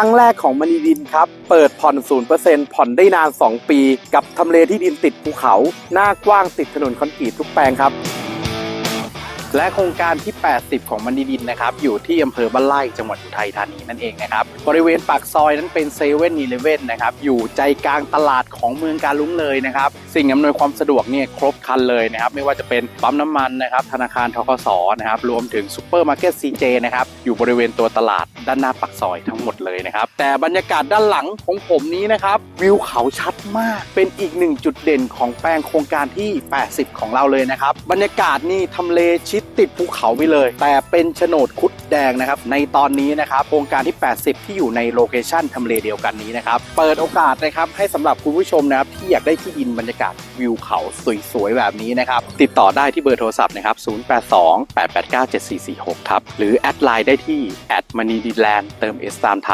รั้งแรกของมณีดินครับ เปิดผ่อน 0%ผ่อนได้นาน 2 ปี กับทำเลที่ดินติดภูเขา หน้ากว้างติดถนนคอนกรีตทุกแปลงครับ และโครงการที่ 80 ของมันดีดินนะครับอยู่ที่อำเภอบ้านไร่จังหวัดอุทัยธานีนั่นเองนะครับบริเวณปากซอยนั้นเป็นเซเว่นอีเลเว่นนะครับอยู่ใจกลางตลาดของเมืองการลุงเลยนะครับสิ่งอำนวยความสะดวกเนี่ยครบครันเลยนะครับไม่ว่าจะเป็นปั๊มน้ำมันนะครับธนาคารทกสนะครับรวมถึงซูเปอร์มาร์เก็ตซีเจนะครับอยู่บริเวณตัวตลาดด้านหน้าปากซอยทั้งหมดเลยนะครับแต่บรรยากาศด้านหลังของผมนี้นะครับวิวเขาชัดมาก เป็นอีกหนึ่งจุดเด่นของแปลงโครงการที่ 80 ของเราเลยนะครับบรรยากาศนี่ทำเลชิดติดภูเขาไปเลย แต่เป็นโฉนดคุดแดงนะครับ ในตอนนี้นะครับโครงการที่ 80 ที่อยู่ในโลเคชั่นทำเลเดียวกันนี้นะครับ เปิดโอกาสนะครับให้สำหรับคุณผู้ชมนะครับที่อยากได้ที่ดินบรรยากาศวิวเขาสวยๆแบบนี้นะครับ ติดต่อได้ที่เบอร์โทรศัพท์นะครับ 082 889 7446 ครับ หรือแอดไลน์ได้ที่แอดมณีดีแลนด์เติมเอสตามท